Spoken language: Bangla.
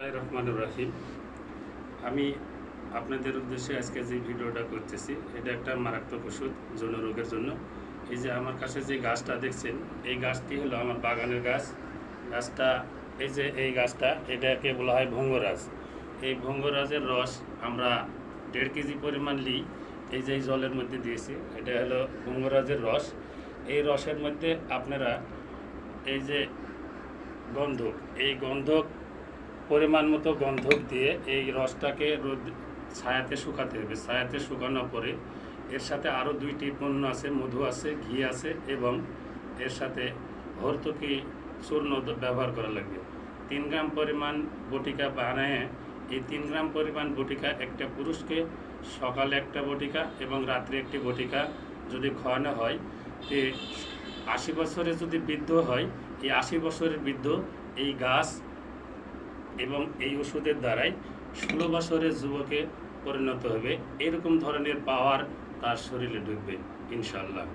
রহমানির রাহিম। আমি আপনাদের উদ্দেশ্যে আজকে যে ভিডিওটা করতেছি, এটা একটা মারাত্মক ওষুধ যৌন রোগের জন্য। এই যে আমার কাছে যে গাছটা দেখছেন, এই গাছটি হলো আমার বাগানের গাছ। গাছটা, এই যে এই গাছটা, এটাকে বলা হয় ভঙ্গরাজ। এই ভঙ্গরাজের রস আমরা দেড় কেজি পরিমাণ নিই এই যে জলের মধ্যে দিয়েছি, এটা হলো ভঙ্গরাজের রস। এই রসের মধ্যে আপনারা এই যে গন্ধক এই গন্ধক পরিমাণ মতো গন্ধক দিয়ে এই রসটাকে রোদ ছায়াতে শুকাতে হবে। ছায়াতে শুকানোর পরে এর সাথে আরও দুইটি পণ্য আছে, মধু আছে, ঘি আছে এবং এর সাথে ভর্তুকি চূর্ণ ব্যবহার করা লাগবে। তিন গ্রাম পরিমাণ বটিকা বানায় এই তিন গ্রাম পরিমাণ বটিকা একটা পুরুষকে সকালে একটা বটিকা এবং রাত্রে একটি বটিকা যদি খাওয়ানো হয়, তে আশি বছরে যদি বৃদ্ধ হয়, এই আশি বছরের বৃদ্ধ এই গাছ এবং এই ওষুধের দ্বারাই ষোলো বছরের যুবকে পরিণত হবে। এরকম ধরনের পাওয়ার তার শরীরে ঢুকবে ইনশাল্লাহ